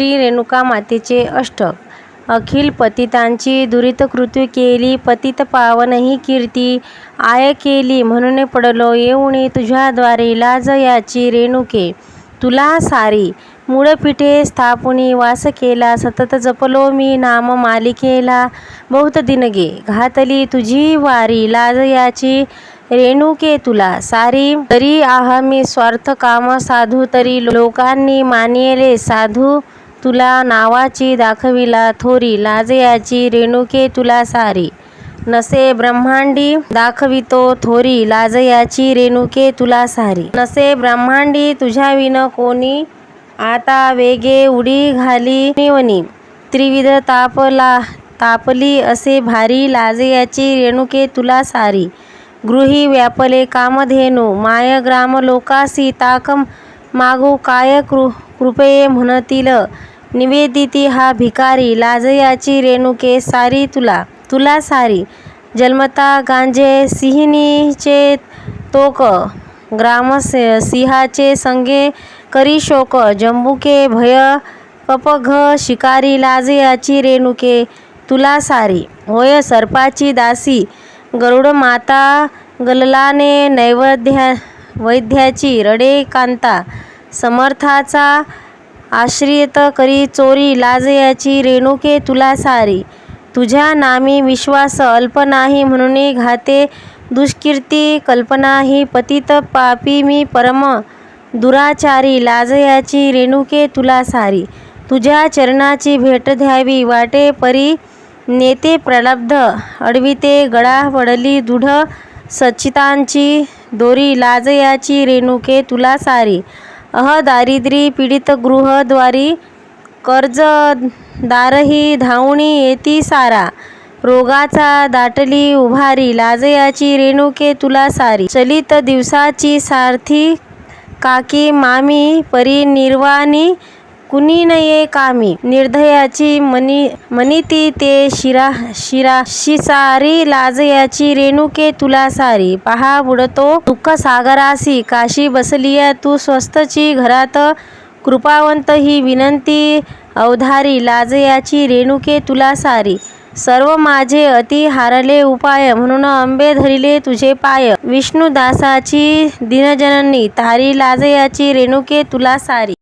श्री रेणुका मातेचे अष्टक. अखिल पतितांची दुरितकृती केली पतित पावन ही कीर्ती. आय केली म्हणून पडलो येऊनी तुझ्याद्वारे लाज याची रेणुके. तुला सारी. मूळपीठे स्थापुनी वास केला सतत जपलो मी नाम मालिकेला. बहुत दिनगे घातली तुझी वारी लाज याची रेणुके तुला. सारी. तरी आह मी स्वार्थ काम साधू तरी लोकांनी मानिले साधू. तुला नावाची दाखविला थोरी लाजयाची रेणुके तुला सारी. नसे ब्रह्मांडी दाखवितो थोरी लाजयाची रेणुके तुला सारी. नसे ब्रह्मांडी तुझ्याविन कोणी आता वेगे उडी घाली निवनी त्रिविध तापला तापली असे भारी लाजयाची रेणुके तुला सारी. गृही व्यापले कामधेनू माय ग्राम लोकासी ताकम मागू काय कृ कृपये म्हणतील? निवेदिती हा भिकारी लाजयाची रेणुके सारी तुला. तुला सारी. जन्मता गांजे सिंहिणीचे तोक ग्राम सिंहाचे संगे करी शोक जंबुके भय कपघ शिकारी लाजयाची रेणुके तुला सारी. होय सर्पाची दासी गरुड माता गललाने नैवेद्या वैद्याची रडे कांता. समर्थाचा आश्रित करी चोरी लाज याची रेणुके तुला सारी. तुझ्या नामी विश्वास अल्प नाही म्हणून घाते दुष्कीर्ती कल्पना ही पतित पापी मी परम दुराचारी लाज याची रेणुके तुला सारी. तुझ्या चरणाची भेट द्यावी वाटे परी. नेते प्रलब्ध अडविते गळा पडली दृढ सच्चितांची दोरी लाज याची रेणुके तुला सारी. अह पीडित गृहद्वारी कर्जदारही धावणी येती सारा. रोगाचा दाटली उभारी लाजयाची रेणुके तुला सारी. चलित दिवसाची सारथी काकी मामी परी निर्वाणी कुणी नये कामी. निर्दयाची मनी मनिती ते शिरा शिरा शिसारी लाजयाची रेणुके तुला सारी. पहा बुडतो दुःख सागरासी. काशी बसलिया तू स्वस्तची घरात. कृपावंत ही विनंती अवधारी. लाजयाची रेणुके तुला सारी. सर्व माझे अति हारले उपाय. म्हणून अंबे धरिले तुझे पाय. विष्णुदासाची दिनजननी. तारी लाजयाची रेणुके तुला सारी.